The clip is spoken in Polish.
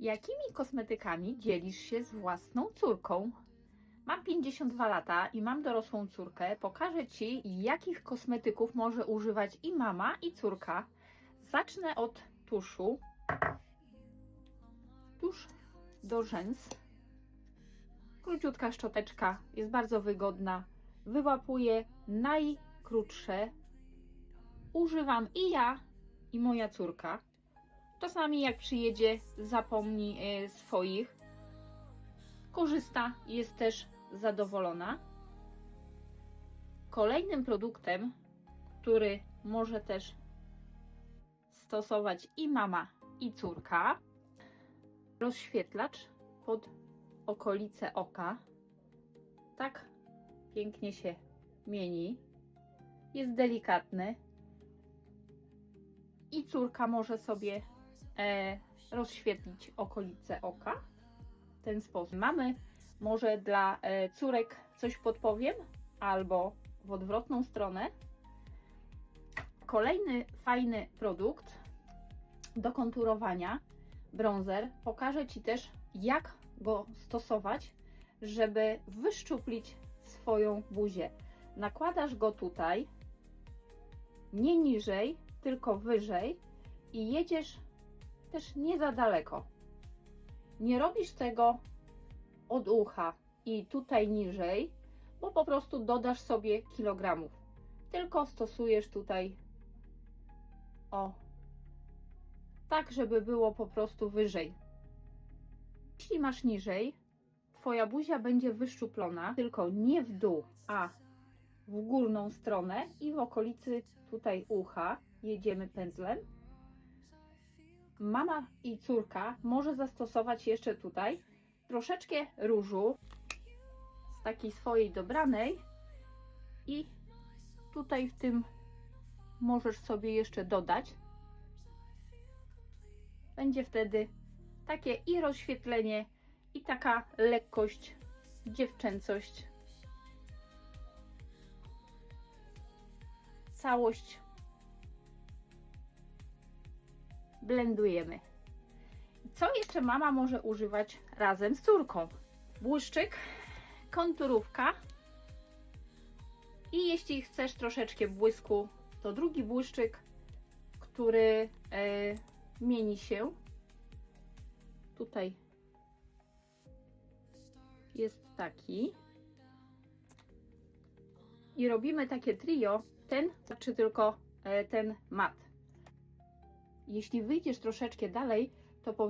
Jakimi kosmetykami dzielisz się z własną córką? Mam 52 lata i mam dorosłą córkę. Pokażę Ci, jakich kosmetyków może używać i mama, i córka. Zacznę od tuszu. Tusz do rzęs. Króciutka szczoteczka jest bardzo wygodna. Wyłapuje najkrótsze. Używam i ja, i moja córka. Czasami jak przyjedzie, zapomni e, swoich. Korzysta, jest też zadowolona. Kolejnym produktem, który może też stosować i mama, i córka, rozświetlacz pod okolice oka. Tak pięknie się mieni. Jest delikatny. I córka może sobie e, rozświetlić okolice oka w ten sposób. Mamy może dla e, córek coś podpowiem, albo w odwrotną stronę. Kolejny fajny produkt do konturowania, bronzer. Pokażę Ci też, jak go stosować, żeby wyszczuplić swoją buzię. Nakładasz go tutaj, nie niżej, tylko wyżej i jedziesz też nie za daleko. Nie robisz tego od ucha i tutaj niżej, bo po prostu dodasz sobie kilogramów. Tylko stosujesz tutaj o tak, żeby było po prostu wyżej. Jeśli masz niżej, Twoja buzia będzie wyszczuplona, tylko nie w dół, a w górną stronę i w okolicy tutaj ucha jedziemy pędzlem. Mama i córka może zastosować jeszcze tutaj troszeczkę różu z takiej swojej dobranej i tutaj w tym możesz sobie jeszcze dodać. Będzie wtedy takie i rozświetlenie, i taka lekkość, dziewczęcość. Całość blendujemy. Co jeszcze mama może używać razem z córką? Błyszczyk, konturówka i jeśli chcesz troszeczkę błysku, to drugi błyszczyk, który e, mieni się. Tutaj jest taki. I robimy takie trio. Ten, czy tylko e, ten mat. Jeśli wyjdziesz troszeczkę dalej, to powinien